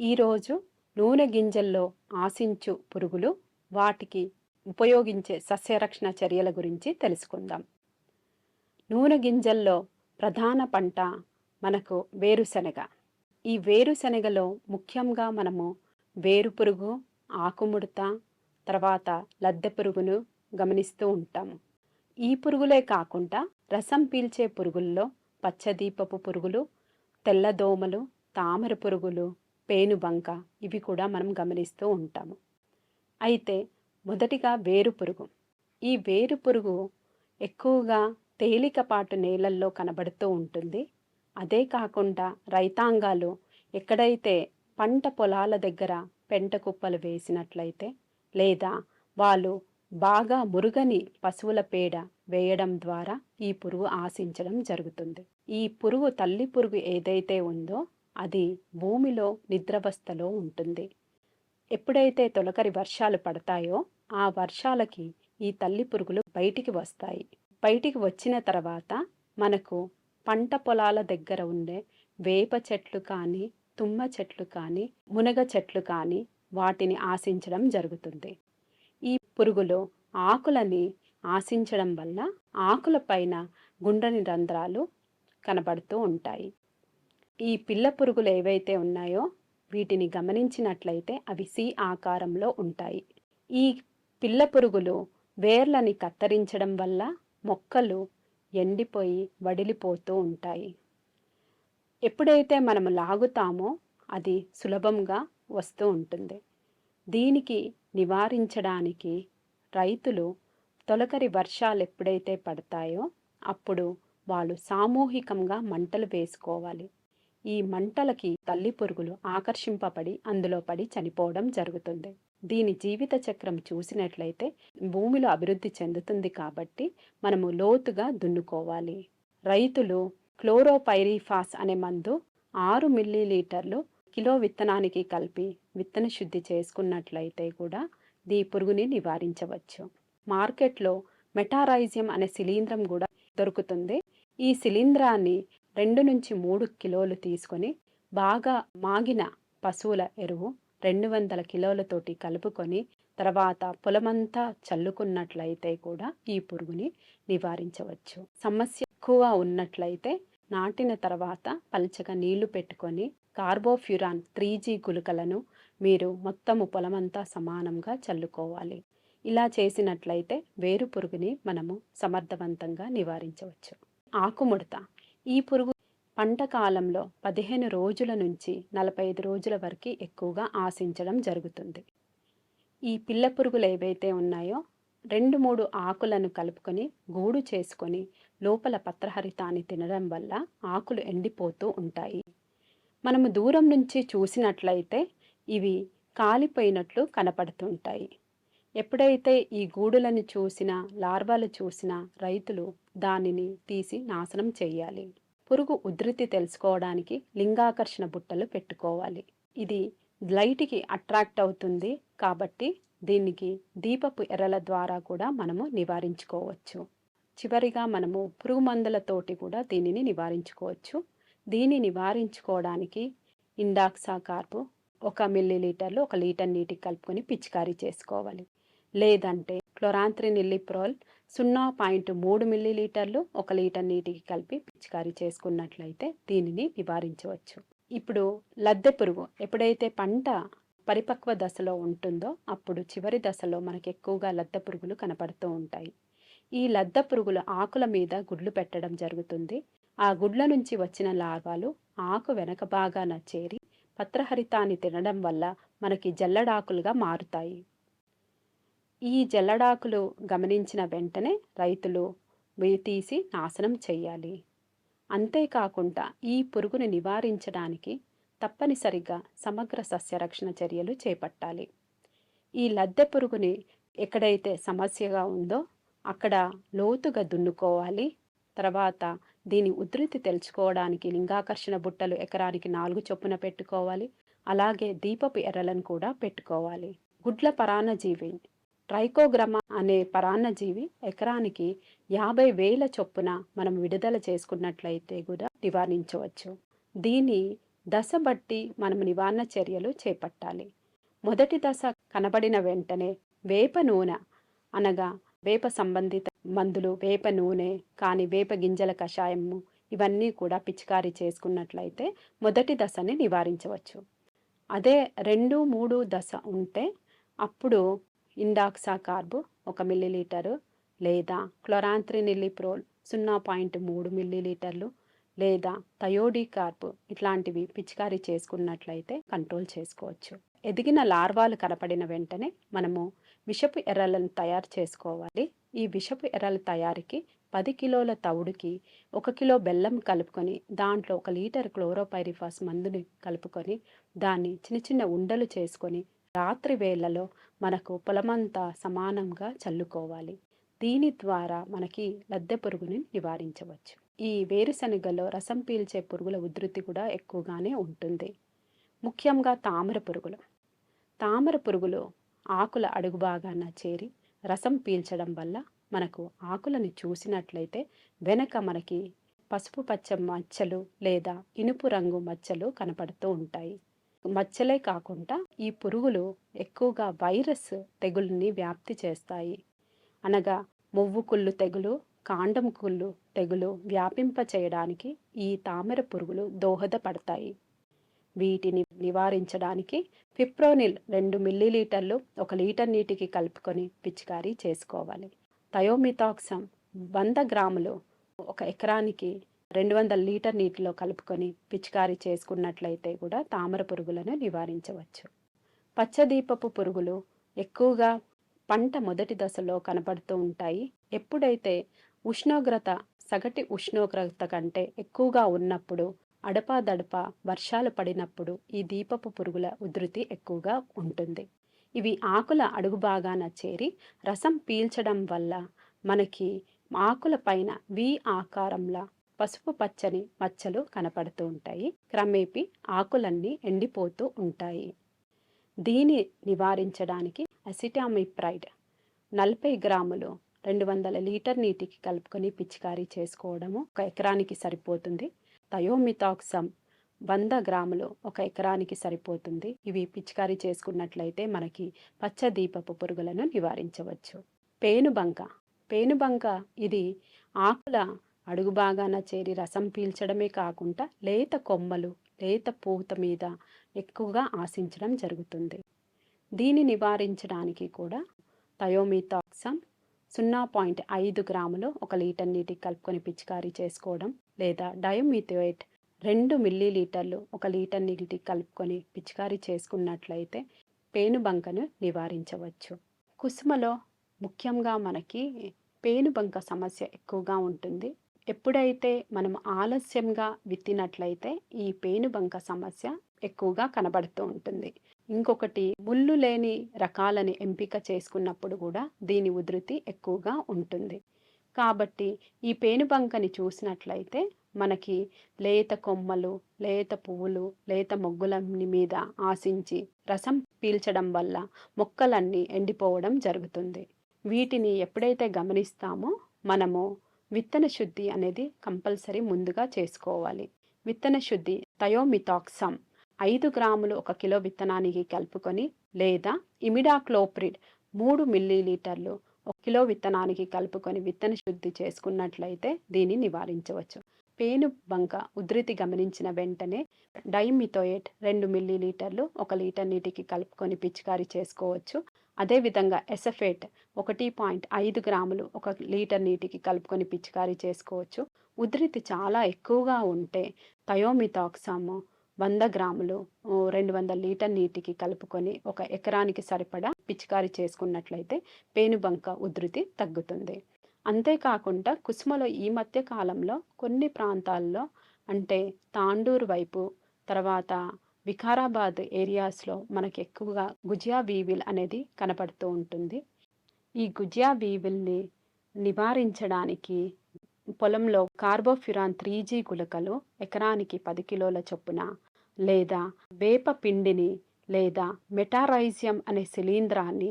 ఈరోజు నూనె గింజల్లో ఆశించు పురుగులు వాటికి ఉపయోగించే సస్యరక్షణ చర్యల గురించి తెలుసుకుందాం. నూనె గింజల్లో ప్రధాన పంట మనకు వేరుశనగ. ఈ వేరుశనగలో ముఖ్యంగా మనము వేరు పురుగు ఆకుముడత తర్వాత లద్దె పురుగును గమనిస్తూ ఉంటాము. ఈ పురుగులే కాకుండా రసం పీల్చే పురుగుల్లో పచ్చదీపపు పురుగులు తెల్లదోమలు తామర పురుగులు పేనుబంక ఇవి కూడా మనం గమనిస్తూ ఉంటాము. అయితే మొదటిగా వేరు పురుగు. ఈ వేరు పురుగు ఎక్కువగా తేలికపాటు నేలల్లో కనబడుతూ ఉంటుంది. అదే కాకుండా రైతాంగాలు ఎక్కడైతే పంట పొలాల దగ్గర పెంట కుప్పలు వేసినట్లయితే లేదా వాళ్ళు బాగా మురుగని పశువుల పేడ వేయడం ద్వారా ఈ పురుగు ఆశించడం జరుగుతుంది. ఈ పురుగు తల్లి పురుగు ఏదైతే ఉందో అది భూమిలో నిద్రవస్థలో ఉంటుంది. ఎప్పుడైతే తొలకరి వర్షాలు పడతాయో ఆ వర్షాలకి ఈ తల్లి పురుగులు బయటికి వస్తాయి. బయటికి వచ్చిన తర్వాత మనకు పంట పొలాల దగ్గర ఉండే వేప చెట్లు కానీ తుమ్మ చెట్లు కానీ మునగ చెట్లు కానీ వాటిని ఆశించడం జరుగుతుంది. పురుగులు ఆకులని ఆశించడం వల్ల ఆకుల పైన గుండ్రని రంధ్రాలు కనబడుతూ ఉంటాయి. ఈ పిల్ల పురుగులు ఏవైతే ఉన్నాయో వీటిని గమనించినట్లయితే అవి సి ఆకారంలో ఉంటాయి. ఈ పిల్ల పురుగులు వేర్లని కత్తిరించడం వల్ల మొక్కలు ఎండిపోయి వడిలిపోతూ ఉంటాయి. ఎప్పుడైతే మనం లాగుతామో అది సులభంగా వస్తూ ఉంటుంది. దీనికి నివారించడానికి రైతులు తొలకరి వర్షాలు ఎప్పుడైతే పడతాయో అప్పుడు వాళ్ళు సామూహికంగా మంటలు వేసుకోవాలి. ఈ మంటలకి తల్లి పురుగులు ఆకర్షింపబడి అందులో పడి చనిపోవడం జరుగుతుంది. దీని జీవిత చక్రం చూసినట్లయితే భూమిలో అభివృద్ధి చెందుతుంది కాబట్టి మనము లోతుగా దున్నుకోవాలి. రైతులు క్లోరోపైరిఫాస్ అనే మందు ఆరు మిల్లీలీటర్లు కిలో విత్తనానికి కలిపి విత్తన శుద్ధి చేసుకున్నట్లయితే కూడా దీ పురుగుని నివారించవచ్చు. మార్కెట్లో మెటారైజియం అనే శిలీంద్రం కూడా దొరుకుతుంది. ఈ శిలీంధ్రాన్ని రెండు నుంచి మూడు కిలోలు తీసుకొని బాగా మాగిన పశువుల ఎరువు రెండు వందల కిలోలతోటి కలుపుకొని తర్వాత పొలమంతా చల్లుకున్నట్లయితే కూడా ఈ పురుగుని నివారించవచ్చు. సమస్య ఎక్కువ ఉన్నట్లయితే నాటిన తర్వాత పల్చగా నీళ్ళు పెట్టుకొని కార్బోఫ్యూరాన్ త్రీ జీ గుళికలను మీరు మొత్తము పొలమంతా సమానంగా చల్లుకోవాలి. ఇలా చేసినట్లయితే వేరు పురుగుని మనము సమర్థవంతంగా నివారించవచ్చు. ఆకుముడత ఈ పురుగు పంట కాలంలో పదిహేను రోజుల నుంచి నలభై ఐదు రోజుల వరకు ఎక్కువగా ఆశించడం జరుగుతుంది. ఈ పిల్ల పురుగులు ఏవైతే ఉన్నాయో రెండు మూడు ఆకులను కలుపుకొని గూడు చేసుకొని లోపల పత్రహరితాన్ని తినడం వల్ల ఆకులు ఎండిపోతూ ఉంటాయి. మనము దూరం నుంచి చూసినట్లయితే ఇవి కాలిపోయినట్లు కనపడుతుంటాయి. ఎప్పుడైతే ఈ గూడులను చూసినా లార్వాలు చూసినా రైతులు దానిని తీసి నాశనం చేయాలి పురుగు ఉధృతి తెలుసుకోవడానికి లింగాకర్షణ బుట్టలు పెట్టుకోవాలి. ఇది లైట్కి అట్రాక్ట్ అవుతుంది కాబట్టి దీనికి దీపపు ఎర్రల ద్వారా కూడా మనము నివారించుకోవచ్చు. చివరిగా మనము పురుగు మందులతోటి కూడా దీనిని నివారించుకోవచ్చు. దీన్ని నివారించుకోవడానికి ఇండాక్సా కార్పు ఒక మిల్లీ లీటర్లు ఒక లీటర్ నీటికి కలుపుకొని పిచికారీ చేసుకోవాలి. లేదంటే క్లోరాంత్రినిల్లిప్రోల్ సున్నా పాయింట్ మూడు మిల్లీ లీటర్లు ఒక లీటర్ నీటికి కలిపి పిచికారీ చేసుకున్నట్లయితే దీనిని నివారించవచ్చు. ఇప్పుడు లద్దె పురుగు ఎప్పుడైతే పంట పరిపక్వ దశలో ఉంటుందో అప్పుడు చివరి దశలో మనకు ఎక్కువగా లద్దె పురుగులు కనపడుతూ ఉంటాయి. ఈ లద్దె పురుగులు ఆకుల మీద గుడ్లు పెట్టడం జరుగుతుంది. ఆ గుడ్ల నుంచి వచ్చిన లార్వాలు ఆకు వెనక భాగాన చేరి పత్రహరితాన్ని తినడం వల్ల మనకి జల్లడాకులుగా మారుతాయి. ఈ జల్లడాకులు గమనించిన వెంటనే రైతులు తీసి నాశనం చేయాలి అంతేకాకుండా ఈ పురుగుని నివారించడానికి తప్పనిసరిగా సమగ్ర సస్యరక్షణ చర్యలు చేపట్టాలి. ఈ లద్దె పురుగుని ఎక్కడైతే సమస్యగా ఉందో అక్కడ లోతుగా దున్నుకోవాలి. తర్వాత దీని ఉధృతి తెలుసుకోవడానికి లింగాకర్షణ బుట్టలు ఎకరానికి నాలుగు చొప్పున పెట్టుకోవాలి. అలాగే దీపపు ఎర్రలను కూడా పెట్టుకోవాలి. గుడ్ల పరాన్నజీవి. ట్రైకోగ్రమ అనే పరాన్నజీవి ఎకరానికి యాభై వేల చొప్పున మనం విడుదల చేసుకున్నట్లయితే కూడా నివారించవచ్చు. దీని దశ బట్టి మనం నివారణ చర్యలు చేపట్టాలి. మొదటి దశ కనబడిన వెంటనే వేప నూనె అనగా వేప సంబంధిత మందులు వేప నూనె కానీ వేప గింజల కషాయము ఇవన్నీ కూడా పిచికారీ చేసుకున్నట్లయితే మొదటి దశని నివారించవచ్చు. అదే రెండు మూడు దశ ఉంటే అప్పుడు ఇండాక్సా కార్బు ఒక మిల్లీలీటరు లేదా క్లొరాంత్రినిల్లిప్రోల్ సున్నా పాయింట్ మూడు మిల్లీలీటర్లు లేదా థయోడీ కార్బ్ ఇట్లాంటివి పిచికారీ చేసుకున్నట్లయితే కంట్రోల్ చేసుకోవచ్చు. ఎదిగిన లార్వాలు కనపడిన వెంటనే మనము విషపు ఎర్రలను తయారు చేసుకోవాలి. ఈ విషపు ఎర్రల తయారీకి పది కిలోల తవుడుకి ఒక కిలో బెల్లం కలుపుకొని దాంట్లో ఒక లీటర్ క్లోరోపైరిఫాస్ మందుని కలుపుకొని దాన్ని చిన్న చిన్న ఉండలు చేసుకొని రాత్రి వేళలో మనకు పొలమంతా సమానంగా చల్లుకోవాలి. దీని ద్వారా మనకి లద్దె పురుగుని నివారించవచ్చు. ఈ వేరుశనగలో రసం పీల్చే పురుగుల ఉధృతి కూడా ఎక్కువగానే ఉంటుంది. ముఖ్యంగా తామర పురుగులు. తామర పురుగులు ఆకుల అడుగు భాగాన చేరి రసం పీల్చడం వల్ల మనకు ఆకులను చూసినట్లయితే వెనక మనకి పసుపు పచ్చ మచ్చలు లేదా ఇనుపు రంగు మచ్చలు కనపడుతూ ఉంటాయి. మచ్చలే కాకుండా ఈ పురుగులు ఎక్కువగా వైరస్ తెగుల్ని వ్యాప్తి చేస్తాయి. అనగా మొవ్వు కుళ్ళు తెగులు కాండం కుళ్ళు తెగులు వ్యాపింప చేయడానికి ఈ తామర పురుగులు దోహదపడతాయి. వీటిని నివారించడానికి ఫిప్రోనిల్ రెండు మిల్లీలీటర్లు ఒక లీటర్ నీటికి కలుపుకొని పిచికారీ చేసుకోవాలి. థయోమిథాక్సమ్ వంద గ్రాములు ఒక ఎకరానికి రెండు వందల లీటర్ నీటిలో కలుపుకొని పిచికారీ చేసుకున్నట్లయితే కూడా తామర పురుగులను నివారించవచ్చు. పచ్చదీపపు పురుగులు ఎక్కువగా పంట మొదటి దశలో కనపడుతూ ఉంటాయి. ఎప్పుడైతే ఉష్ణోగ్రత సగటి ఉష్ణోగ్రత కంటే ఎక్కువగా ఉన్నప్పుడు అడపాదడపా వర్షాలు పడినప్పుడు ఈ దీపపు పురుగుల ఉధృతి ఎక్కువగా ఉంటుంది. ఇవి ఆకుల అడుగు భాగాన చేరి రసం పీల్చడం వల్ల మనకి ఆకుల పైన వి ఆకారంలో పసుపు పచ్చని మచ్చలు కనపడుతూ ఉంటాయి. క్రమేపీ ఆకులన్నీ ఎండిపోతూ ఉంటాయి. దీని నివారించడానికి అసిటామిప్రైడ్ నలభై గ్రాములు రెండు వందల లీటర్ నీటికి కలుపుకొని పిచికారీ చేసుకోవడము ఒక ఎకరానికి సరిపోతుంది. థయోమిథాక్సమ్ వంద గ్రాములు ఒక ఎకరానికి సరిపోతుంది. ఇవి పిచికారీ చేసుకున్నట్లయితే మనకి పచ్చ దీపపు పురుగులను నివారించవచ్చు. పేనుబంక. పేనుబంక ఇది ఆకుల అడుగు భాగాన చేరి రసం పీల్చడమే కాకుండా లేత కొమ్మలు లేత పూత మీద ఎక్కువగా ఆశించడం జరుగుతుంది. దీన్ని నివారించడానికి కూడా థయోమిథాక్సమ్ సున్నా పాయింట్ ఐదు గ్రాములు ఒక లీటర్ నీటికి కలుపుకొని పిచికారీ చేసుకోవడం లేదా డయోమిథోయేట్ రెండు మిల్లీలీటర్లు ఒక లీటర్ నీటి కలుపుకొని పిచికారీ చేసుకున్నట్లయితే పేనుబంకను నివారించవచ్చు. కుసుమలో ముఖ్యంగా మనకి పేనుబంక సమస్య ఎక్కువగా ఉంటుంది. ఎప్పుడైతే మనం ఆలస్యంగా విత్తినట్లయితే ఈ పేనుబంక సమస్య ఎక్కువగా కనబడుతూ ఉంటుంది. ఇంకొకటి ముళ్ళు లేని రకాలని ఎంపిక చేసుకున్నప్పుడు కూడా దీని ఉధృతి ఎక్కువగా ఉంటుంది. కాబట్టి ఈ పేనుబంకని చూసినట్లయితే మనకి లేత కొమ్మలు లేత పువ్వులు లేత మొగ్గుల మీద ఆశించి రసం పీల్చడం వల్ల మొక్కలన్నీ ఎండిపోవడం జరుగుతుంది. వీటిని ఎప్పుడైతే గమనిస్తామో మనము విత్తన శుద్ధి అనేది కంపల్సరీ ముందుగా చేసుకోవాలి. విత్తన శుద్ధి థయోమిథాక్సమ్ ఐదు గ్రాములు ఒక కిలో విత్తనానికి కలుపుకొని లేదా ఇమిడాక్లోప్రిడ్ మూడు మిల్లీలీటర్లు ఒక కిలో విత్తనానికి కలుపుకొని విత్తన శుద్ధి చేసుకున్నట్లయితే దీన్ని నివారించవచ్చు. పేను బంక ఉధృతి గమనించిన వెంటనే డైమిథోయేట్ రెండు మిల్లీలీటర్లు ఒక లీటర్ నీటికి కలుపుకొని పిచికారీ చేసుకోవచ్చు. అదేవిధంగా ఎసఫేట్ ఒకటి పాయింట్ ఐదు గ్రాములు ఒక లీటర్ నీటికి కలుపుకొని పిచికారీ చేసుకోవచ్చు. ఉధృతి చాలా ఎక్కువగా ఉంటే థయోమిథాక్సాము వంద గ్రాములు రెండు వందల లీటర్ నీటికి కలుపుకొని ఒక ఎకరానికి సరిపడా పిచికారీ చేసుకున్నట్లయితే పేనుబంక ఉధృతి తగ్గుతుంది. అంతేకాకుండా కుసుమలో ఈ మధ్య కాలంలో కొన్ని ప్రాంతాల్లో అంటే తాండూరు వైపు తర్వాత వికారాబాద్ ఏరియాస్లో మనకు ఎక్కువగా గుజియా వీవిల్ అనేది కనపడుతూ ఉంటుంది. ఈ గుజియా వీవిల్ని నివారించడానికి పొలంలో కార్బోఫ్యురాన్ త్రీ జీ గుళికలు ఎకరానికి పది కిలోల చొప్పున లేదా వేప పిండిని లేదా మెటారైజియం అనే శిలీంధ్రాన్ని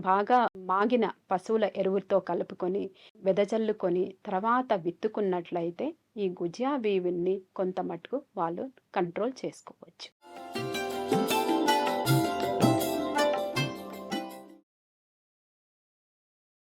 బాగా మాగిన పశువుల ఎరువులతో కలుపుకొని వెదజల్లుకొని తర్వాత విత్తుకున్నట్లయితే ఈ గుజియా వీవిల్ని కొంత మటుకు వాళ్ళు కంట్రోల్ చేసుకోవచ్చు.